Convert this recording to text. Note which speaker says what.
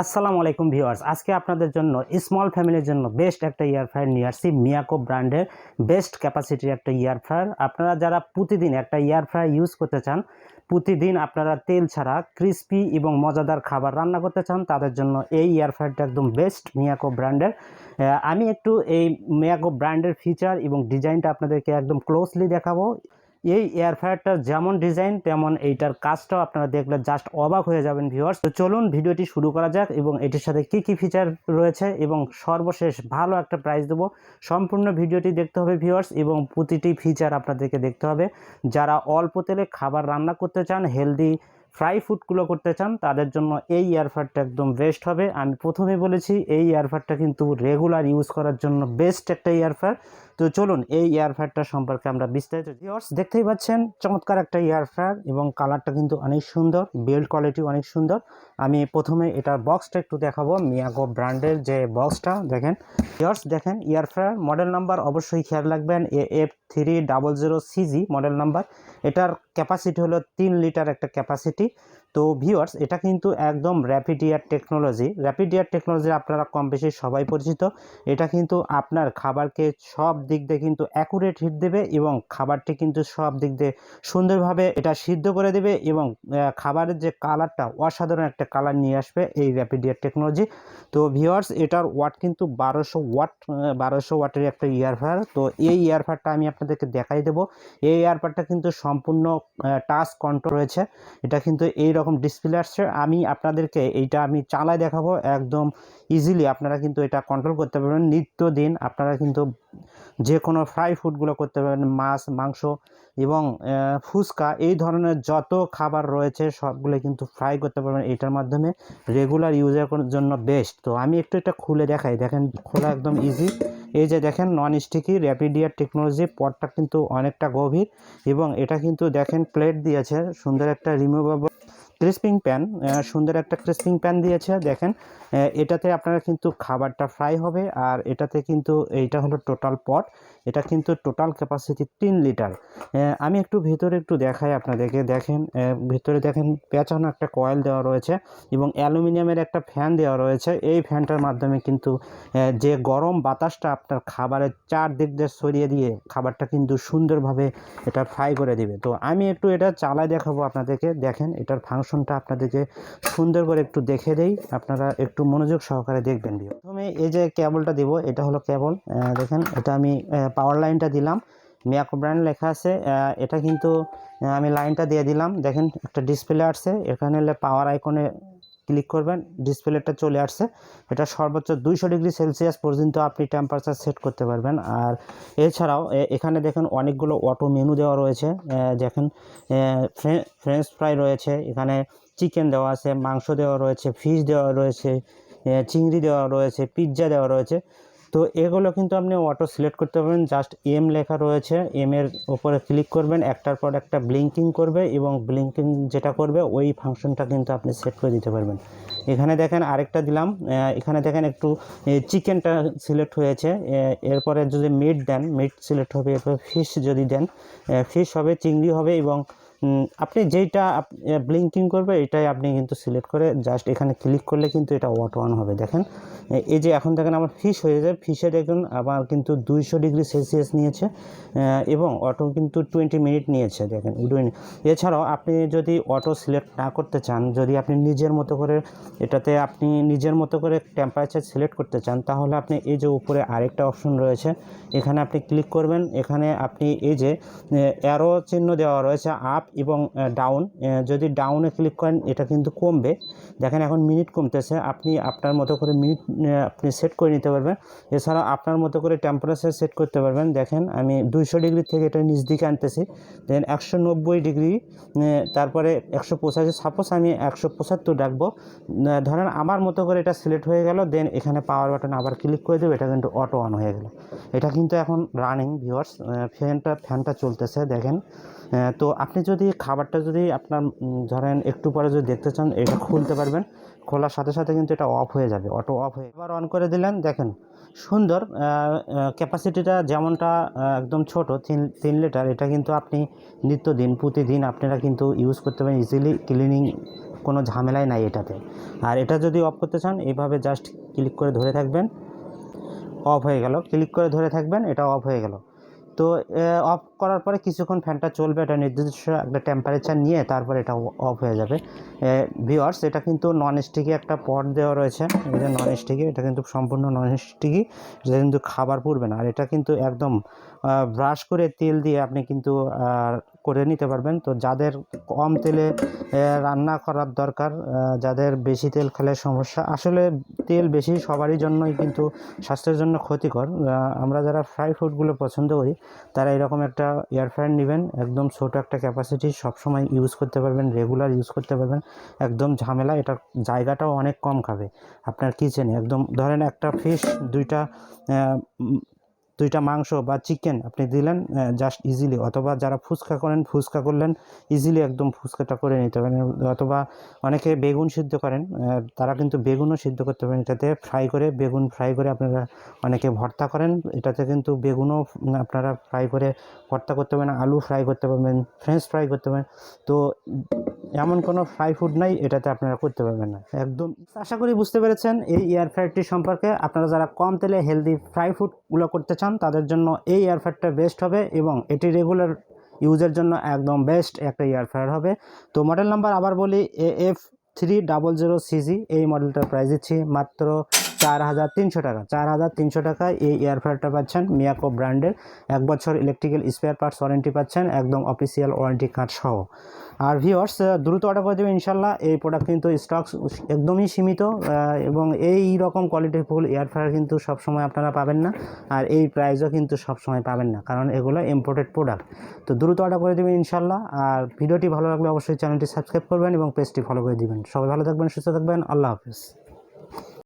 Speaker 1: আসসালামু আলাইকুম ভিউয়ার্স। আজকে আপনাদের জন্য স্মল ফ্যামিলির জন্য বেস্ট একটা ইয়ার ফ্রায়ার নিয়ে আসছি। মিয়াকো ব্র্যান্ডের বেস্ট ক্যাপাসিটির একটা ইয়ার ফ্রায়ার আপনারা যারা প্রতিদিন একটা ইয়ার ফ্রায়ার ইউজ করতে চান, প্রতিদিন আপনারা তেল ছাড়া ক্রিস্পি এবং মজাদার খাবার রান্না করতে চান, তাদের জন্য এই ইয়ার ফ্রায়ারটা একদম বেস্ট মিয়াকো ব্র্যান্ডের আমি একটু এই মিয়াকো ব্র্যান্ডের ফিচার এবং ডিজাইনটা আপনাদেরকে একদম ক্লোজলি দেখাবো। এই এয়ার ফ্রায়ারটার যেমন ডিজাইন তেমন এইটার কাজটাও আপনারা দেখলে জাস্ট অবাক হয়ে যাবেন ভিউয়ার্স তো চলুন ভিডিওটি শুরু করা যাক এবং এটির সাথে কি কি ফিচার রয়েছে এবং সর্বশেষ ভালো একটা প্রাইস দেবো। সম্পূর্ণ ভিডিওটি দেখতে হবে ভিউয়ার্স এবং প্রতিটি ফিচার আপনাদেরকে দেখতে হবে। যারা অল্প তেলে খাবার রান্না করতে চান হেলদি ফ্রাই ফুডগুলো করতে চান, তাদের জন্য এই এয়ারফারটা একদম বেস্ট হবে। আমি প্রথমে বলেছি, এই এয়ারফারটা কিন্তু রেগুলার ইউজ করার জন্য বেস্ট একটা এয়ারফার তো চলুন এই এয়ারফারটা সম্পর্কে আমরা বিস্তারিত ভিউয়ার্স দেখতেই পাচ্ছেন, চমৎকার একটা এয়ারফার এবং কালারটা কিন্তু অনেক সুন্দর বিল্ড কোয়ালিটি অনেক সুন্দর। আমি প্রথমে এটার বক্সটা একটু দেখাবো মিয়াগো ব্র্যান্ডের যে বক্সটা দেখেন। ভিউয়ার্স দেখেন এয়ারফার মডেল নাম্বার অবশ্যই খেয়াল রাখবেন A F three double zero CG model number এটার ক্যাপাসিটি হলো তিন লিটার একটা ক্যাপাসিটি তো ভিউয়ার্স এটা কিন্তু একদম rapid air technology rapid air technology আপনারা কম বেশি সবাই পরিচিত। এটা কিন্তু আপনার খাবারকে সব দিক দিয়ে কিন্তু অ্যাকুরেট হিট দেবে এবং খাবারটি কিন্তু সব দিক দিয়ে সুন্দরভাবে এটা সিদ্ধ করে দেবে এবং খাবারের যে কালারটা অসাধারণ একটা কালার নিয়ে আসবে এই র্যাপিড ইয়ার টেকনোলজি তো ভিউয়ার্স এটার ওয়াট কিন্তু বারোশো ওয়াট বারোশো ওয়াটের একটা ইয়ারফার তো এই ইয়ারফারটা আমি আপনাদেরকে দেখাই দেবো। এই ইয়ারফারটা কিন্তু সম্পূর্ণ টাচ কন্ট্রোল রয়েছে। এটা কিন্তু এই রকম ডিসপ্লে আসছে, আমি আপনাদেরকে এইটা আমি চালায় দেখাবো একদম ইজিলি আপনারা কিন্তু এটা কন্ট্রোল করতে পারবেন। নিত্যদিন আপনারা কিন্তু যে কোনো ফ্রাই ফুডগুলো করতে পারবেন, মাছ, মাংস এবং ফুচকা, এই ধরনের যত খাবার রয়েছে সবগুলো কিন্তু ফ্রাই করতে পারবেন। এটার মাধ্যমে রেগুলার ইউজের জন্য বেস্ট তো আমি একটু এটা খুলে দেখাই। দেখেন, খোলা একদম ইজি এই যে দেখেন নন স্টিকি র্যাপিডিয়ার টেকনোলজি পটটা কিন্তু অনেকটা গভীর এবং এটা কিন্তু দেখেন প্লেট দিয়েছে। সুন্দর একটা রিমুভেবল ক্রিস্পিং প্যান সুন্দর একটা ক্রিস্পিং প্যান দিয়েছে, দেখেন। এটাতে আপনারা কিন্তু খাবারটা ফ্রাই হবে, আর এটাতে কিন্তু এইটা হলো টোটাল পট এটা কিন্তু টোটাল ক্যাপাসিটি তিন লিটার আমি একটু ভেতরে একটু দেখাই আপনাদেরকে, দেখেন ভেতরে দেখেন পেঁচানো একটা কয়েল দেওয়া রয়েছে, এবং অ্যালুমিনিয়ামের একটা ফ্যান দেওয়া রয়েছে। এই ফ্যানটার মাধ্যমে কিন্তু যে গরম বাতাসটা আপনার খাবারের চারদিক দিয়ে সরিয়ে দিয়ে খাবারটা কিন্তু সুন্দরভাবে এটা ফ্রাই করে দিবে। তো আমি একটু এটা চালাই দেখাবো আপনাদেরকে, দেখেন, এটার ফাংশনটা আপনাদেরকে সুন্দর করে একটু দেখে দেই। আপনারা একটু মনোযোগ সহকারে দেখবেন। প্রথমে এই যে কেবলটা দিব, এটা হলো কেবল দেখেন, এটা আমি পাওয়ার লাইনটা দিলাম। মিয়াকো ব্র্যান্ড লেখা আছে এটা কিন্তু আমি লাইনটা দিয়ে দিলাম। দেখেন, একটা ডিসপ্লে আসছে, এখানে পাওয়ার আইকনে ক্লিক করবেন, ডিসপ্লেটা চলে আসছে। এটা সর্বোচ্চ দুইশো ডিগ্রি সেলসিয়াস পর্যন্ত আপনি টেম্পারেচার সেট করতে পারবেন। আর এছাড়াও এখানে দেখেন অনেকগুলো অটো মেনু দেওয়া রয়েছে। দেখেন ফ্রেঞ্চ ফ্রাই রয়েছে, এখানে চিকেন দেওয়া আছে, মাংস দেওয়া রয়েছে ফিশ দেওয়া রয়েছে চিংড়ি দেওয়া রয়েছে পিৎজা দেওয়া রয়েছে। তো এগুলো কিন্তু আপনি অটো সিলেক্ট করতে পারবেন। জাস্ট এম লেখা রয়েছে। এম এর উপরে ক্লিক করবেন। একটার পর একটা ব্লিঙ্কিং করবে এবং ব্লিঙ্কিং যেটা করবে, ওই ফাংশনটা কিন্তু আপনি সেট করে দিতে পারবেন। এখানে দেখেন আরেকটা দিলাম। এখানে দেখেন একটু চিকেনটা সিলেক্ট হয়েছে। এরপরে যদি মিট দেন মিট সিলেক্ট হবে, এরপর ফিশ যদি দেন ফিশ হবে, চিংড়ি হবে এবং আপনি যেইটা ব্লিঙ্কিং করবে, এটাই আপনি কিন্তু সিলেক্ট করে জাস্ট এখানে ক্লিক করলে কিন্তু এটা অটো অন হবে। দেখেন এই যে এখন দেখেন আমার ফিশ হয়ে যায়। ফিশে দেখুন, আবার কিন্তু দুইশো ডিগ্রি সেলসিয়াস নিয়েছে এবং অটো কিন্তু টোয়েন্টি মিনিট নিয়েছে, দেখেন এছাড়াও আপনি যদি অটো সিলেক্ট না করতে চান, যদি আপনি নিজের মতো করে এটাতে আপনি নিজের মতো করে টেম্পারেচার সিলেক্ট করতে চান, তাহলে আপনি এই যে উপরে আরেকটা অপশন রয়েছে, এখানে আপনি ক্লিক করবেন। এখানে আপনি এই যে অ্যারো চিহ্ন দেওয়া রয়েছে আপ এবং ডাউন যদি ডাউনে ক্লিক করেন, এটা কিন্তু কমবে। দেখেন এখন মিনিট কমতেছে, আপনি আপনার মতো করে মিনিট আপনি সেট করে নিতে পারবেন। এছাড়া আপনার মতো করে টেম্পারেচার সেট করতে পারবেন। দেখেন, আমি দুইশো ডিগ্রি থেকে এটা নিচ দিকে আনতেছি। দেন একশো নব্বই ডিগ্রি তারপরে একশো পঁচাশি সাপোজ আমি একশো পঁচাত্তর রাখব ধরেন আমার মতো করে এটা সিলেক্ট হয়ে গেল দেন এখানে পাওয়ার বাটন আবার ক্লিক করে দেবো, এটা কিন্তু অটো অন হয়ে গেল। এটা কিন্তু এখন রানিং ভিওয়ার্স ফ্যানটা ফ্যানটা চলতেছে, দেখেন। তো আপনি যদি খাবারটা যদি আপনার ধরেন একটু পরে যদি দেখতে চান, এটা খুলতে পারবেন। খোলার সাথে সাথে কিন্তু এটা অফ হয়ে যাবে অটো অফ হয়ে এবার অন করে দিলেন, দেখেন সুন্দর ক্যাপাসিটিটা যেমনটা একদম ছোট, তিন তিন লিটার এটা কিন্তু আপনি নিত্যদিন, প্রতিদিন আপনারা কিন্তু ইউজ করতে পারেন ইজিলি ক্লিনিং কোনো ঝামেলাই নাই এটাতে। আর এটা যদি অফ করতে চান এইভাবে জাস্ট ক্লিক করে ধরে থাকবেন। অফ হয়ে গেল ক্লিক করে ধরে থাকবেন, এটা অফ হয়ে গেল। তো অফ করার পরে কিছুক্ষণ ফ্যানটা চলবে, এটা নির্দিষ্ট একটা টেম্পারেচার নিয়ে তারপর এটা অফ হয়ে যাবে। ভিওয়ার্স এটা কিন্তু নন স্টিকি একটা পট দেওয়া রয়েছে। এটা নন স্টিকি এটা কিন্তু সম্পূর্ণ নন স্টিকি এটা কিন্তু খাবার পড়বে না। আর এটা কিন্তু একদম ব্রাশ করে তেল দিয়ে আপনি কিন্তু করে নিতে পারবেন। তো যাদের কম তেলে রান্না করার দরকার যাদের বেশি তেল খেলে সমস্যা। আসলে তেল বেশি সবারই জন্যই কিন্তু স্বাস্থ্যের জন্য ক্ষতিকর। আমরা যারা ফ্রাই ফুডগুলো পছন্দ করি, তারা এরকম একটা এয়ার ফ্রায়ার নেবেন, একদম ছোটো একটা ক্যাপাসিটি সবসময় ইউজ করতে পারবেন রেগুলার ইউজ করতে পারবেন। একদম ঝামেলা এটা জায়গাটাও অনেক কম খাবে। আপনার কিচেনে একদম, ধরেন একটা ফিশ দুইটা দুইটা মাংস বা চিকেন আপনি দিলেন জাস্ট ইজিলি অথবা যারা ফুচকা করেন, ফুচকা করলেন ইজিলি একদম ফুচকাটা করে নিতে পারেন, অথবা অনেকে বেগুন সিদ্ধ করেন তারা কিন্তু বেগুনও সিদ্ধ করতে পারেন, এটাতে ফ্রাই করে, বেগুন ফ্রাই করে আপনারা অনেকে ভর্তা করেন, এটাতে কিন্তু বেগুনও আপনারা ফ্রাই করে, ভর্তা করতে পারেন, আলু ফ্রাই করতে পারবেন ফ্রেঞ্চ ফ্রাই করতে পারেন, তো এমন কোনো ফ্রাই ফুড নাই, এটাতে আপনারা করতে পারবেন না। একদম আশা করি বুঝতে পেরেছেন, এই এয়ার ফ্রায়ারটি সম্পর্কে। আপনারা যারা কম তেলে হেলদি ফ্রাই ফুডগুলো করতে চান, তাদের জন্য এই এয়ার ফ্রায়ারটা বেস্ট হবে এবং এটি রেগুলার ইউজের জন্য একদম বেস্ট একটা এয়ার ফ্রায়ার হবে। তো মডেল নাম্বার আবার বলি A F three double zero CG এই মডেলটার প্রাইস দিচ্ছি মাত্র চার হাজার তিনশো টাকা। চার হাজার তিনশো টাকায় এই এয়ার ফ্রায়ারটা পাচ্ছেন মিয়াকো ব্র্যান্ডের এক বছর ইলেকট্রিক্যাল স্পেয়ার পার্টস ওয়ারেন্টি পাচ্ছেন, একদম অফিসিয়াল ওয়ারেন্টি কার্ড সহ। আর ভিওর্স দ্রুত অর্ডার করে দেবেন ইনশাল্লাহ এই প্রোডাক্ট কিন্তু স্টক একদমই সীমিত এবং এই রকম কোয়ালিটিফুল এয়ার ফ্রায়ার কিন্তু সবসময় আপনারা পাবেন না। আর এই প্রাইসও কিন্তু সবসময় পাবেন না, কারণ এগুলো ইম্পোর্টেড প্রোডাক্ট তো দ্রুত অর্ডার করে দেবেন ইনশাল্লাহ আর ভিডিওটি ভালো লাগলে অবশ্যই চ্যানেলটি সাবস্ক্রাইব করবেন এবং পেজটি ফলো করে দিবেন। সবাই ভালো থাকবেন, সুস্থ থাকবেন। আল্লাহ হাফিজ।